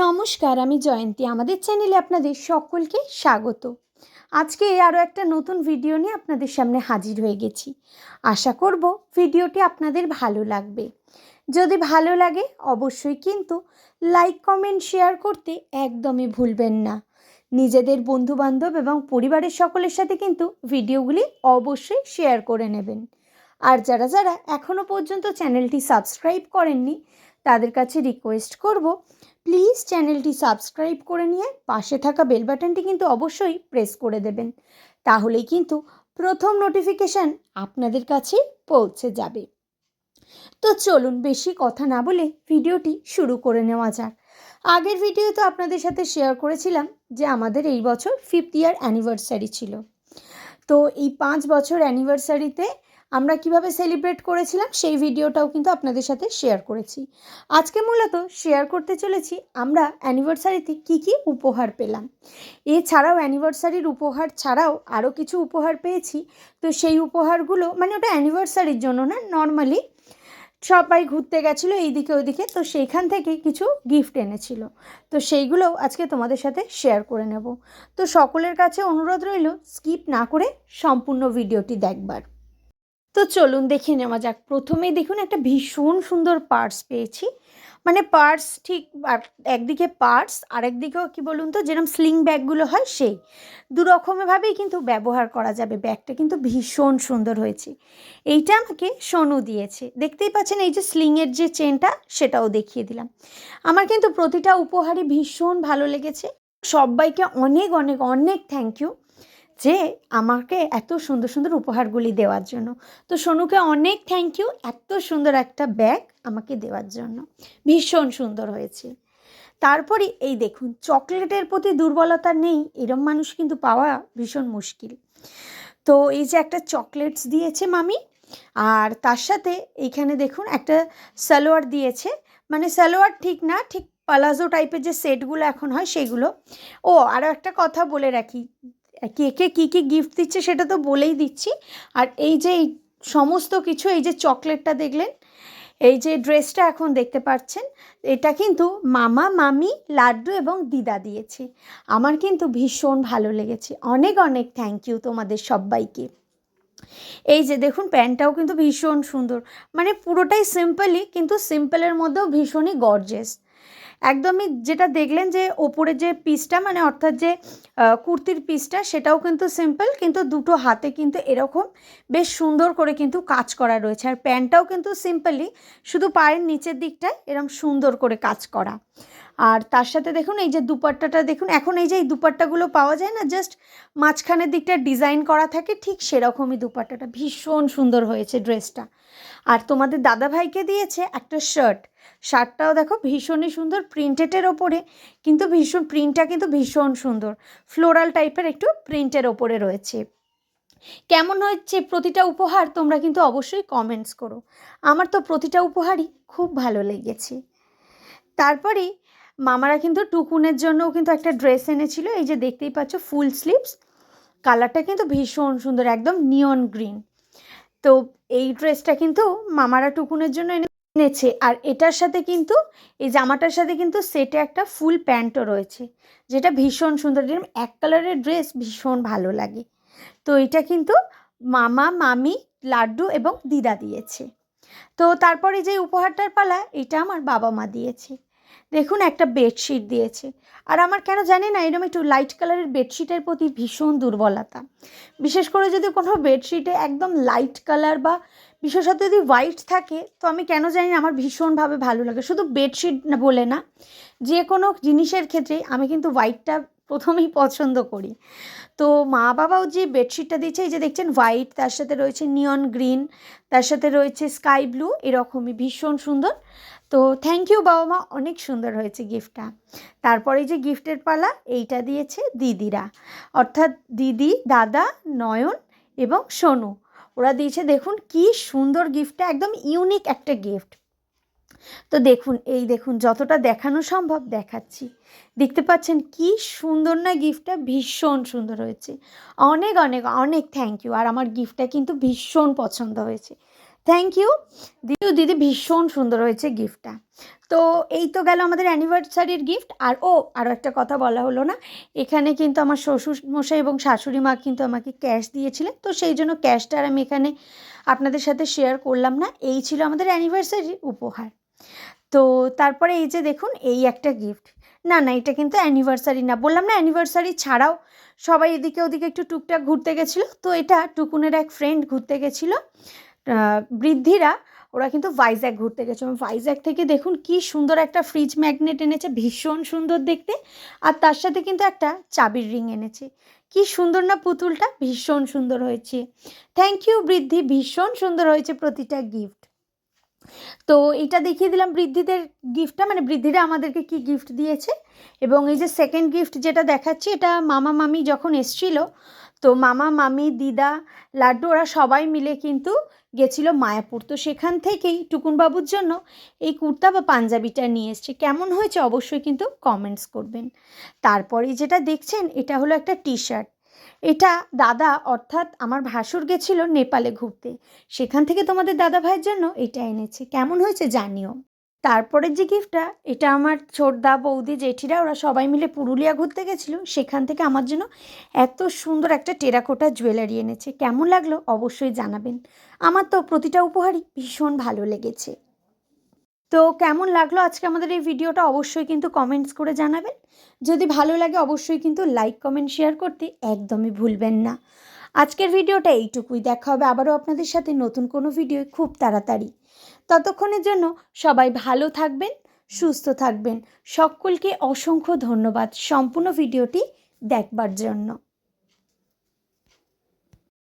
নমস্কার, আমি জয়ন্তী। আমাদের চ্যানেলে আপনাদের সকলকে স্বাগত। আজকে আরও একটা নতুন ভিডিও নিয়ে আপনাদের সামনে হাজির হয়ে গেছি। আশা করব ভিডিওটি আপনাদের ভালো লাগবে। যদি ভালো লাগে, অবশ্যই কিন্তু লাইক, কমেন্ট, শেয়ার করতে একদমই ভুলবেন না। নিজেদের বন্ধুবান্ধব এবং পরিবারের সকলের সাথে কিন্তু ভিডিওগুলি অবশ্যই শেয়ার করে নেবেন। আর যারা যারা এখনও পর্যন্ত চ্যানেলটি সাবস্ক্রাইব করেননি, তাদের কাছে রিকোয়েস্ট করব প্লিজ চ্যানেলটি সাবস্ক্রাইব করে নিয়ে পাশে থাকা বেল বাটনটি কিন্তু অবশ্যই প্রেস করে দেবেন। তাহলেই কিন্তু প্রথম নোটিফিকেশান আপনাদের কাছে পৌঁছে যাবে। তো চলুন বেশি কথা না বলে ভিডিওটি শুরু করে নেওয়া যাক। আগের ভিডিও তো আপনাদের সাথে শেয়ার করেছিলাম যে আমাদের এই বছর ফিফথ ইয়ার অ্যানিভার্সারি ছিল। তো এই পাঁচ বছর অ্যানিভার্সারিতে আমরা কীভাবে সেলিব্রেট করেছিলাম সেই ভিডিওটাও কিন্তু আপনাদের সাথে শেয়ার করেছি। আজকে মূলত শেয়ার করতে চলেছি আমরা অ্যানিভার্সারিতে কি কি উপহার পেলাম। এছাড়াও অ্যানিভার্সারির উপহার ছাড়াও আরও কিছু উপহার পেয়েছি। তো সেই উপহারগুলো মানে ওটা অ্যানিভার্সারির জন্য না নর্মালি সবাই ঘুরতে গেছিল এইদিকে ওইদিকে, তো সেইখান থেকে কিছু গিফট এনেছিল। তো সেইগুলোও আজকে তোমাদের সাথে শেয়ার করে নেব। তো সকলের কাছে অনুরোধ রইল স্কিপ না করে সম্পূর্ণ ভিডিওটি দেখবার। তো চলুন দেখে নেওয়া যাক। প্রথমেই দেখুন, একটা ভীষণ সুন্দর পার্স পেয়েছি। মানে পার্স ঠিক একদিকে পার্স আর একদিকেও কী বলুন তো যেরকম স্লিং ব্যাগগুলো হয় সেই। দু রকমভাবেই কিন্তু ব্যবহার করা যাবে ব্যাগটা, কিন্তু ভীষণ সুন্দর হয়েছে। এইটা আমাকে সোনু দিয়েছে। দেখতেই পাচ্ছেন, এই যে স্লিংয়ের যে চেনটা সেটাও দেখিয়ে দিলাম। আমার কিন্তু প্রতিটা উপহারই ভীষণ ভালো লেগেছে। সবাইকে অনেক অনেক অনেক থ্যাংক ইউ যে আমাকে এত সুন্দর সুন্দর উপহারগুলি দেওয়ার জন্য। তো সোনুকে অনেক থ্যাংক ইউ এত সুন্দর একটা ব্যাগ আমাকে দেওয়ার জন্য। ভীষণ সুন্দর হয়েছে। তারপরে এই দেখুন, চকলেটের প্রতি দুর্বলতা নেই, এরম মানুষ কিন্তু পাওয়া ভীষণ মুশকিল। তো এই যে একটা চকলেটস দিয়েছে মামি, আর তার সাথে এইখানে দেখুন একটা সালোয়ার দিয়েছে। মানে সালোয়ার ঠিক না, ঠিক পালাজো টাইপের যে সেটগুলো এখন হয় সেগুলো। ও আরও একটা কথা বলে রাখি কে কে কী কী গিফট দিচ্ছে সেটা তো বলেই দিচ্ছি। আর এই যে এই সমস্ত কিছু, এই যে চকলেটটা দেখলেন, এই যে ড্রেসটা এখন দেখতে পাচ্ছেন, এটা কিন্তু মামা, মামি, লাড্ডু এবং দিদা দিয়েছে। আমার কিন্তু ভীষণ ভালো লেগেছে। অনেক অনেক থ্যাংক ইউ তোমাদের সবাইকে। এই যে দেখুন, প্যান্টটাও কিন্তু ভীষণ সুন্দর। মানে পুরোটাই সিম্পলই কিন্তু সিম্পলের মধ্যেও ভীষণই গর্জেস একদমই যেটা দেখলেন যে ওপরে যে পিসটা মানে অর্থাৎ যে কুর্তির পিসটা সেটাও কিন্তু সিম্পল কিন্তু দুটো হাতে কিন্তু এরকম বেশ সুন্দর করে কিন্তু কাজ করা রয়েছে। আর প্যান্টটাও কিন্তু সিম্পলই শুধু পায়ের নিচের দিকটায় এরকম সুন্দর করে কাজ করা। আর তার সাথে দেখুন, এই যে দুপাট্টাটা দেখুন, এখন এই যে এই দুপাট্টাগুলো পাওয়া যায় না জাস্ট মাঝখানের দিকটা ডিজাইন করা থাকে, ঠিক সেরকমই দুপাট্টাটা। ভীষণ সুন্দর হয়েছে ড্রেসটা আর তোমাদের দাদাভাইকে দিয়েছে একটা শার্ট শার্টটাও দেখো ভীষণই সুন্দর প্রিন্টেডের ওপরে, কিন্তু ভীষণ প্রিন্টটা কিন্তু ভীষণ সুন্দর। ফ্লোরাল টাইপের একটু প্রিন্টের ওপরে রয়েছে। কেমন হচ্ছে প্রতিটা উপহার তোমরা কিন্তু অবশ্যই কমেন্টস করো। আমার তো প্রতিটা উপহারই খুব ভালো লেগেছে। তারপরেই মামারা কিন্তু টুকুনের জন্যও কিন্তু একটা ড্রেস এনেছিল, এই যে দেখতেই পাচ্ছ ফুল স্লিভস কালারটা কিন্তু ভীষণ সুন্দর, একদম নিয়ন গ্রিন তো এই ড্রেসটা কিন্তু মামারা টুকুনের জন্য এনে- এনেছে। আর এটার সাথে কিন্তু, এই জামাটার সাথে কিন্তু সেটে একটা ফুল প্যান্টও রয়েছে, যেটা ভীষণ সুন্দর। যেরকম এক কালারের ড্রেস ভীষণ ভালো লাগে। তো এটা কিন্তু মামা, মামি, লাড্ডু এবং দিদা দিয়েছে। তো তারপরে যে উপহারটার পালা, এটা আমার বাবা মা দিয়েছে। দেখুন, একটা বেডশিট দিয়েছে। আর আমার কেন জানি না এরকম একটু লাইট কালারের বেডশিটের প্রতি ভীষণ দুর্বলতা। বিশেষ করে যদি কোনো বেডশিটে একদম লাইট কালার বা বিশেষত যদি হোয়াইট থাকে, তো আমি কেন জানি না আমার ভীষণভাবে ভালো লাগে। শুধু বেডশিট বলে না, যে কোনো জিনিসের ক্ষেত্রে আমি কিন্তু হোয়াইটটা প্রথমেই পছন্দ করি। তো মা বাবাও যে বেডশিটটা দিচ্ছে, এই যে দেখছেন হোয়াইট তার সাথে রয়েছে নিয়ন গ্রিন তার সাথে রয়েছে স্কাই ব্লু এরকমই ভীষণ সুন্দর। তো থ্যাংক ইউ বাবা মা অনেক সুন্দর হয়েছে গিফটটা তারপরে যে গিফটের পালা, এইটা দিয়েছে দিদিরা। অর্থাৎ দিদি, দাদা, নয়ন এবং সোনু। ওরা দিয়েছে, দেখুন কি সুন্দর গিফটটা একদম ইউনিক একটা গিফট তো দেখুন, এই দেখুন, যতটা দেখানো সম্ভব দেখাচ্ছি। দেখতে পাচ্ছেন কি সুন্দর না গিফটটা ভীষণ সুন্দর হয়েছে। অনেক অনেক অনেক থ্যাংক ইউ আর আমার গিফটটা কিন্তু ভীষণ পছন্দ হয়েছে। থ্যাংক ইউ দিদি দিদি ভীষণ সুন্দর হয়েছে গিফটটা তো এই তো গেল আমাদের অ্যানিভার্সারির গিফট আর ও আরও একটা কথা বলা হলো না। এখানে কিন্তু আমার শ্বশুর মশাই এবং শাশুড়ি মা কিন্তু আমাকে ক্যাশ দিয়েছিলেন। তো সেই জন্য ক্যাশটা আর আমি এখানে আপনাদের সাথে শেয়ার করলাম না। এই ছিল আমাদের অ্যানিভার্সারির উপহার। তো তারপরে এই যে দেখুন, এই একটা গিফট না না, এটা কিন্তু অ্যানিভার্সারি না। বললাম না অ্যানিভার্সারি ছাড়াও সবাই এদিকে ওদিকে একটু টুকটাক ঘুরতে গেছিল। তো এটা টুকুনের এক ফ্রেন্ড ঘুরতে গেছিল। বৃদ্ধিরা, ওরা কিন্তু ভাইজ্যাক ঘুরতে গেছে। এবং ভাইজ্যাক থেকে দেখুন কি সুন্দর একটা ফ্রিজ ম্যাগনেট এনেছে, ভীষণ সুন্দর দেখতে। আর তার সাথে কিন্তু একটা চাবির রিং এনেছে। কি সুন্দর না পুতুলটা? ভীষণ সুন্দর হয়েছে। থ্যাংক ইউ বৃদ্ধি, ভীষণ সুন্দর হয়েছে প্রতিটা গিফট তো এটা দেখিয়ে দিলাম বৃদ্ধিদের গিফটটা মানে বৃদ্ধিরা আমাদেরকে কি গিফট দিয়েছে। এবং এই যে সেকেন্ড গিফট যেটা দেখাচ্ছি, এটা মামা মামি যখন এসছিল, তো মামা, মামি, দিদা, লাড্ডু, ওরা সবাই মিলে কিন্তু গেছিল মায়াপুর। তো সেখান থেকেই টুকুনবাবুর জন্য এই কুর্তা বা পাঞ্জাবিটা নিয়ে এসছে। কেমন হয়েছে অবশ্যই কিন্তু কমেন্টস করবেন। তারপরে যেটা দেখছেন, এটা হলো একটা টি শার্ট এটা দাদা, অর্থাৎ আমার ভাসুর গেছিল নেপালে ঘুরতে। সেখান থেকে তোমাদের দাদা ভাইয়ের জন্য এটা এনেছে। কেমন হয়েছে জানিও। তারপরের যে গিফটটা এটা আমার ছোটদা বৌদি জেঠিরা, ওরা সবাই মিলে পুরুলিয়া ঘুরতে গেছিল। সেখান থেকে আমার জন্য এত সুন্দর একটা টেরাকোটা জুয়েলারি এনেছে। কেমন লাগল অবশ্যই জানাবেন। আমার তো প্রতিটা উপহারই ভীষণ ভালো লেগেছে। তো কেমন লাগল আজকে আমাদের এই ভিডিওটা অবশ্যই কিন্তু কমেন্টস করে জানাবেন। যদি ভালো লাগে অবশ্যই কিন্তু লাইক কমেন্ট শেয়ার করতে একদমই ভুলবেন না। আজকের ভিডিওটা এইটুকুই। দেখা হবে আবারও আপনাদের সাথে নতুন কোনো ভিডিও খুব তাড়াতাড়ি। ততক্ষণের জন্য সবাই ভালো থাকবেন সুস্থ থাকবেন। সকলকে অসংখ্য ধন্যবাদ সম্পূর্ণ ভিডিওটি দেখবার জন্য।